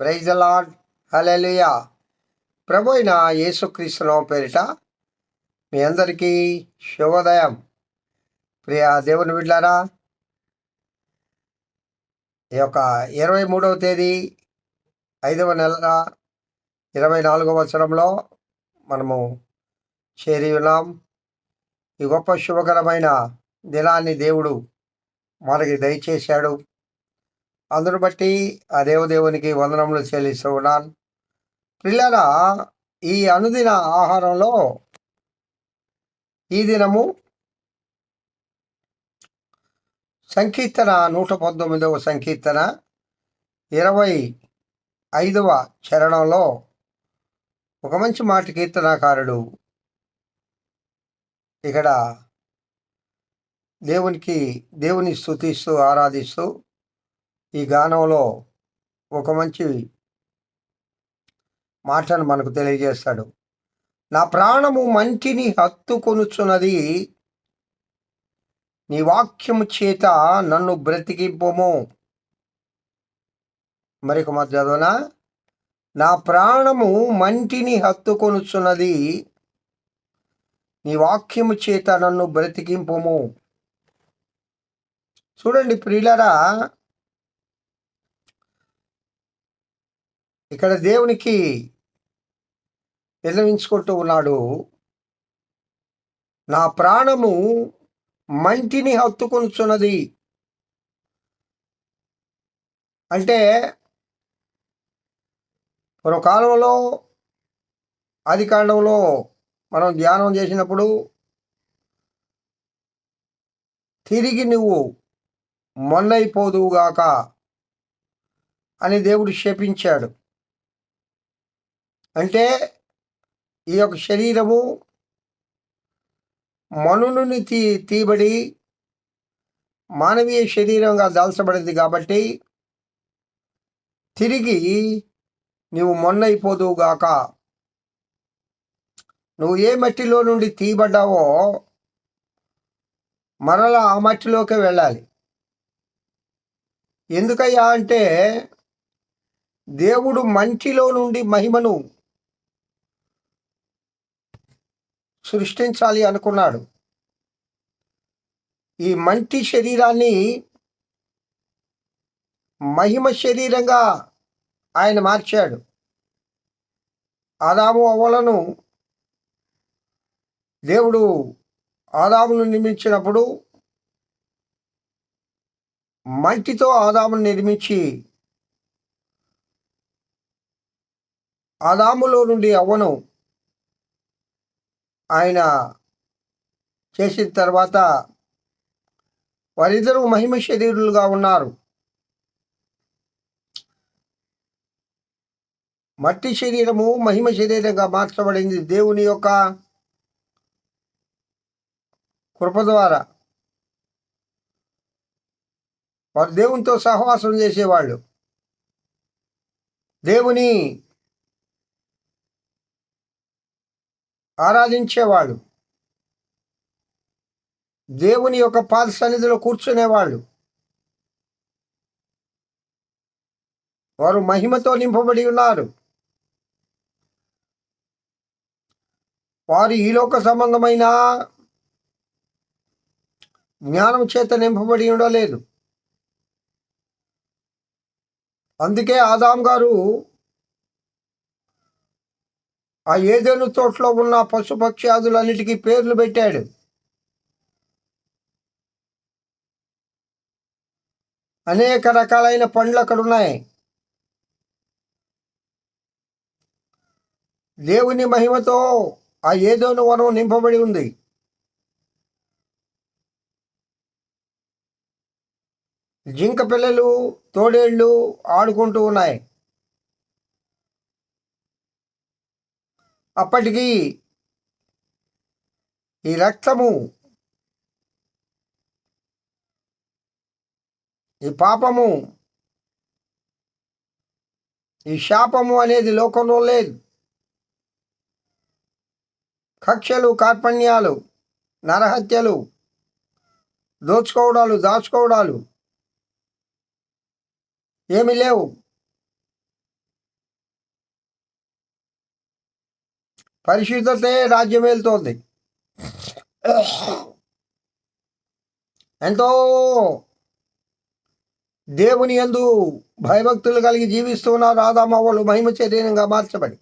Praise lord hallelujah ప్రభు అయిన యేసుక్రీస్తునామ పేరిట మీ అందరికీ శుభోదయం. ప్రియ దేవుని బిడ్డారా ఈ యొక్క ఇరవై మూడవ తేదీ ఐదవ నెల ఇరవై నాలుగవ సంవత్సరంలో మనము చేరి ఉన్నాం. ఈ గొప్ప శుభకరమైన దినాన్ని దేవుడు మనకి దయచేశాడు. అందును బట్టి ఆ దేవదేవునికి వందనములు చెల్లిస్తూ ఉన్నాను పిల్లల ఈ అనుదిన ఆహారంలో ఈ దినము సంకీర్తన నూట పంతొమ్మిదవ సంకీర్తన ఇరవై ఐదవ చరణంలో ఒక మంచి మాట కీర్తనాకారుడు ఇక్కడ దేవునికి దేవుని స్థుతిస్తూ ఆరాధిస్తూ ఈ గానంలో ఒక మంచి మాటను మనకు తెలియజేస్తాడు. నా ప్రాణము మంటిని హత్తుకొనుచున్నది నీ వాక్యము చేత నన్ను బ్రతికింపము. మరొక మాట చదవనా? నా ప్రాణము మంటిని హత్తుకొనుచున్నది నీ వాక్యము చేత నన్ను బ్రతికింపము. చూడండి ప్రియులరా ఇక్కడ దేవునికి నిర్ణయించుకుంటూ ఉన్నాడు. నా ప్రాణము మంటిని హత్తుకొనుచున్నది. అంటే పూర్వకాలంలో ఆది కాండంలో మనం ధ్యానం చేసినప్పుడు తిరిగి నువ్వు మొన్నైపోదువుగాక అని దేవుడు శపించాడు. అంటే ఈ యొక్క శరీరము మనుని తీ తీబడి మానవీయ శరీరంగా దాల్చబడింది కాబట్టి తిరిగి నువ్వు మొన్నైపోదువుగాక నువ్వు ఏ మట్టిలో నుండి తీయబడ్డావో మరలా ఆ మట్టిలోకే వెళ్ళాలి. ఎందుకయ్యా అంటే దేవుడు మంటిలో నుండి మహిమను సృష్టించాలి అనుకున్నాడు. ఈ మంటి శరీరాన్ని మహిమ శరీరంగా ఆయన మార్చాడు. ఆదాము అవ్వలను దేవుడు ఆదామును నిర్మించినప్పుడు మంటితో ఆదామును నిర్మించి ఆదాములో నుండి అవ్వను ఆయన చేసిన తర్వాత వారిద్దరూ మహిమ శరీరులుగా ఉన్నారు. మట్టి శరీరము మహిమ శరీరంగా మార్చబడింది. దేవుని యొక్క కృప ద్వారా. వారు దేవునితో సహవాసం చేసేవాళ్ళు. దేవుని ఆరాధించేవాళ్ళు. దేవుని యొక్క పాద సన్నిధిలో కూర్చునేవాళ్ళు. వారు మహిమతో నింపబడి ఉన్నారు. వారు ఈ లోక సంబంధమైన జ్ఞానం చేత నింపబడి ఉండలేదు. అందుకే ఆదాం గారు ఆ ఏదేను తోటలో ఉన్న పశుపక్ష్యాదులన్నిటికీ పేర్లు పెట్టాడు. అనేక రకాలైన పండ్లు అక్కడ ఉన్నాయి దేవుని మహిమతో ఆ ఏదోను వనం నింపబడి ఉంది. జింక పిల్లలు తోడేళ్ళు ఆడుకుంటూ ఉన్నాయి. అప్పటికి ఈ రక్తము ఈ పాపము ఈ శాపము అనేది లోకంలో లేదు. కక్షలు కార్పణ్యాలు నరహత్యలు దోచుకోవడాలు దాచుకోవడాలు ఏమి లేవు. పరిశుద్ధతే రాజ్యం వెళ్తోంది ఎంతో దేవుని యందు భయభక్తులు కలిగి జీవిస్తున్న రాధామవ్వలు మహిమ చర్యంగా మార్చబడి.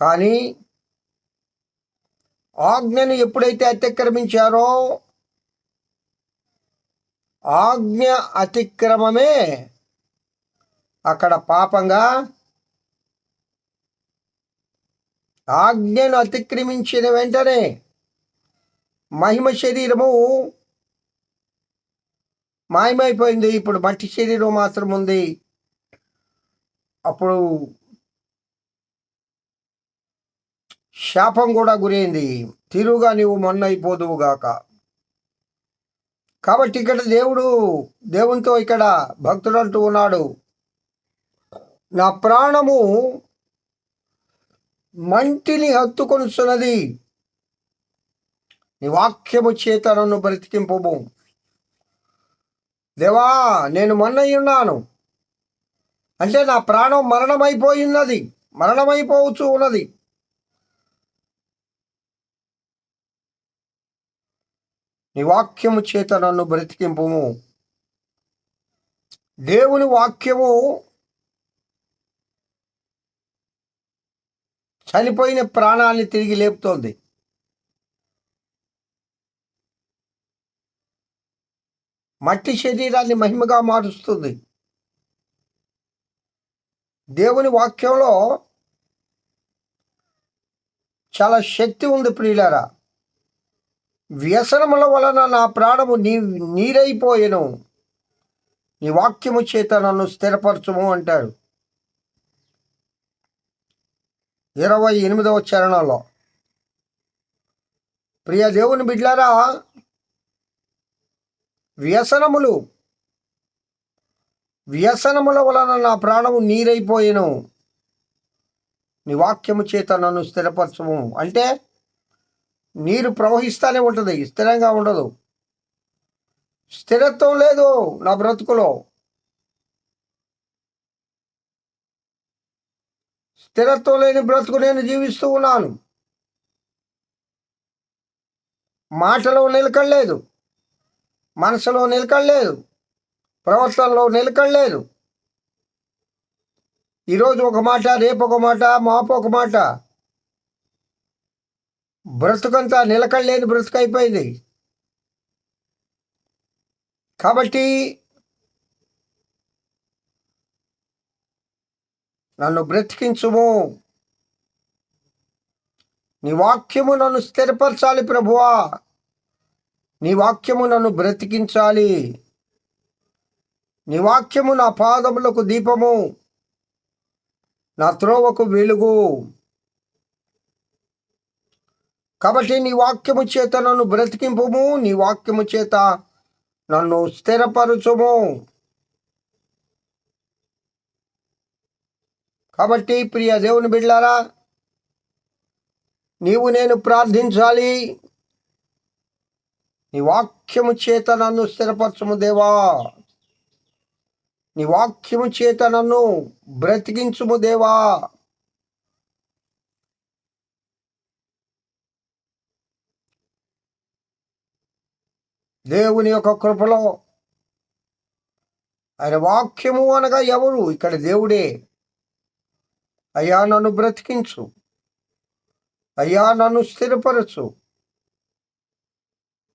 కానీ ఆజ్ఞను ఎప్పుడైతే అతిక్రమించారో ఆజ్ఞ అతిక్రమమే అక్కడ పాపంగా ఆజ్ఞను అతిక్రమించిన వెంటనే మహిమ శరీరము మాయమైపోయింది. ఇప్పుడు మట్టి శరీరం మాత్రం ఉంది. అప్పుడు శాపం కూడా గురైంది. తిరుగా నీవు మొన్నైపోదువుగాక కాబట్టి ఇక్కడ దేవుడు దేవునితో ఇక్కడ భక్తుడు అంటూ ఉన్నాడు. నా ప్రాణము మంటిని హత్తుకొనుచున్నది. నీ వాక్యము చేత నన్ను బ్రతికింపబు దేవా నేను మొన్నై ఉన్నాను. అంటే నా ప్రాణం మరణమైపోయినది. మరణమైపోవచ్చు ఉన్నది. నీ వాక్యము చేత నన్ను బ్రతికింపుము. దేవుని వాక్యము చనిపోయిన ప్రాణాన్ని తిరిగి లేపుతోంది. మట్టి శరీరాన్ని మహిమగా మారుస్తుంది. దేవుని వాక్యంలో చాలా శక్తి ఉంది ప్రియులారా. వ్యసనముల వలన నా ప్రాణము నీ నీరైపోయాను. నీ వాక్యము చేత నన్ను స్థిరపరచము అంటాడు ఇరవై ఎనిమిదవ చరణంలో. ప్రియ దేవుని బిడ్లారా వ్యసనములు వ్యసనముల వలన నా ప్రాణము నీరైపోయాను. నీ వాక్యము చేత నన్ను స్థిరపరచము. అంటే నీరు ప్రవహిస్తూనే ఉంటుంది స్థిరంగా ఉండదు. స్థిరత్వం లేదు నా బ్రతుకులో. స్థిరత్వం లేని బ్రతుకు నేను జీవిస్తూ ఉన్నాను. మాటలో నిలకడలేదు. మనసులో నిలకడలేదు. ప్రవర్తనలో నిలకడలేదు. ఈరోజు ఒక మాట రేపు ఒక మాట మాపు ఒక మాట. బ్రతుకంతా నిలకడలేని బ్రతుకు అయిపోయింది. కాబట్టి నన్ను బ్రతికించుము. నీ వాక్యము నన్ను స్థిరపరచాలి ప్రభువా. నీ వాక్యము నన్ను బ్రతికించాలి. నీ వాక్యము నా పాదములకు దీపము. నా త్రోవకు వెలుగు. కాబట్టి నీ వాక్యము చేత నన్ను బ్రతికింపుము. నీ వాక్యము చేత నన్ను స్థిరపరచుము. కాబట్టి ప్రియ దేవుని బిడ్డారా నీవు నేను ప్రార్థించాలి. నీ వాక్యము చేత నన్ను స్థిరపరచము దేవా. నీ వాక్యము చేత నన్ను బ్రతికించుము దేవా. దేవుని యొక్క కృపలో ఆయన వాక్యము అనగా ఎవరు? ఇక్కడ దేవుడే. అయ్యా నన్ను బ్రతికించు. అయ్యా నన్ను స్థిరపరచు.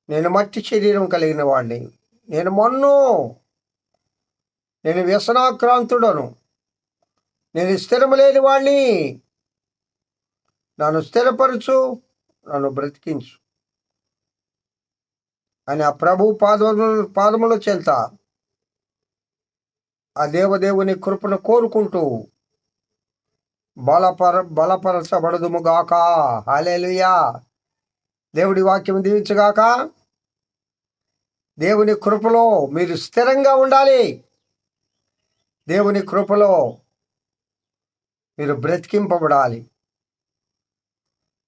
నేను మట్టి శరీరం కలిగిన వాడిని నేను మొన్ను. నేను వ్యసనాక్రాంతుడను. నేను స్థిరము లేని వాడిని నన్ను స్థిరపరచు నన్ను బ్రతికించు. అని ఆ ప్రభు పాదముల పాదముల చెంత ఆ దేవదేవుని కృపను కోరుకుంటూ బలపర బలపరచబడదుముగాక. హాలేలుయా దేవుడి వాక్యం దీవించగాక. దేవుని కృపలో మీరు స్థిరంగా ఉండాలి. దేవుని కృపలో మీరు బ్రతికింపబడాలి.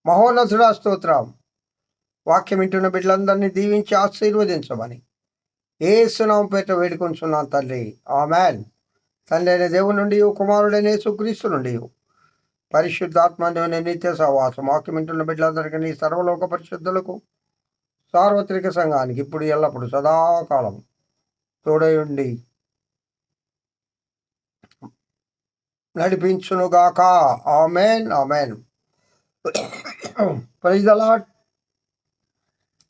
మహోన్నతుడా స్తోత్రం. వాక్యం వింటున్న బిడ్డలందరినీ దీవించి ఆశీర్వదించమని. ఏ సునామం పేట వేడుకొంచున్నాను తండ్రి ఆమెన్. తండ్రి అయిన దేవుని నుండి కుమారుడైన సుక్రీస్తు నుండి. పరిశుద్ధాత్మ దేవుని నిత్య సహవాసం. వాక్యమింటున్న బిడ్డలందరికీ సర్వలోక పరిశుద్ధులకు సార్వత్రిక సంఘానికి ఇప్పుడు ఎల్లప్పుడు సదాకాలం తోడై ఉండి నడిపించునుగాక. Amen amen. Praise the Lord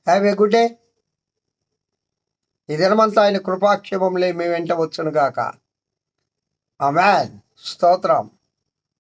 have a good day ఈ దినమంతా ఆయన కృపాక్షేమంలే మేము వెంట వచ్చునుగాక. ఆమెన్. స్తోత్రం.